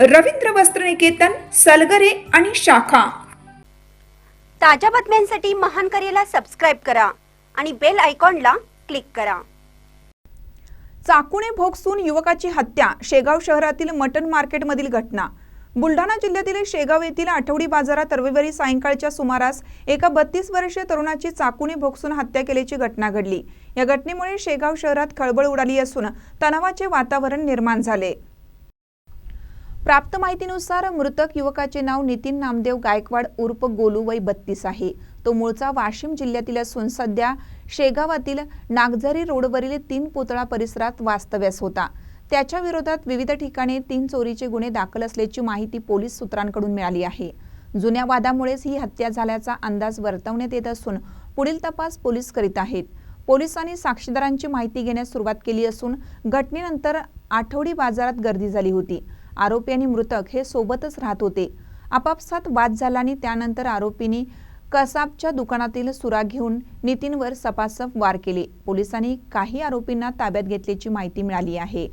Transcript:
रवींद्र वस्त्रनिकेतन सलगरे आणि शाखा. ताज्या बातम्यांसाठी महान करेला सबस्क्राईब करा आणि बेल आयकॉनला क्लिक करा. चाकूने भोगसून युवकाची हत्या शेगाव शहरातील मटन मार्केटमधील घटना. बुलढाणा जिल्ह्यातील शेगाव येथील आठवडी बाजारात रविवारी सायंकाळच्या सुमारास एका बत्तीस वर्षीय तरुणाची चाकूने भोगसून हत्या केल्याची घटना घडली. या घटनेमुळे शेगाव शहरात खळबळ उडाली असून तणावाचे वातावरण निर्माण झाले. प्राप्त माहितीनुसार मृतक युवकाचे नाव नितीन नामदेव गायकवाड उर्फ गोलू वय बत्तीस आहे. तो मूळचा वाशिम जिल्ह्यातील असून सध्या शेगावातील नागझरी रोडवरील तीन पुतळा परिसरात वास्तव्यास होता. त्याच्या विरोधात विविध ठिकाणी तीन चोरीचे गुन्हे दाखल असल्याची माहिती पोलीस सूत्रांकडून मिळाली आहे. जुन्या वादामुळेच ही हत्या झाल्याचा अंदाज वर्तवण्यात येत असून पुढील तपास पोलीस करीत आहेत. पोलिसांनी साक्षीदारांची माहिती घेण्यास सुरुवात केली असून घटनेनंतर आठवडी बाजारात गर्दी झाली होती. आरोपी आणि मृतक हे सोबतच राहत होते. आपापसात वाद झाला आणि त्यानंतर आरोपींनी कसाबच्या दुकानातील सुरा घेऊन नितीनवर सपासप वार केले. पोलिसांनी काही आरोपींना ताब्यात घेतल्याची माहिती मिळाली आहे.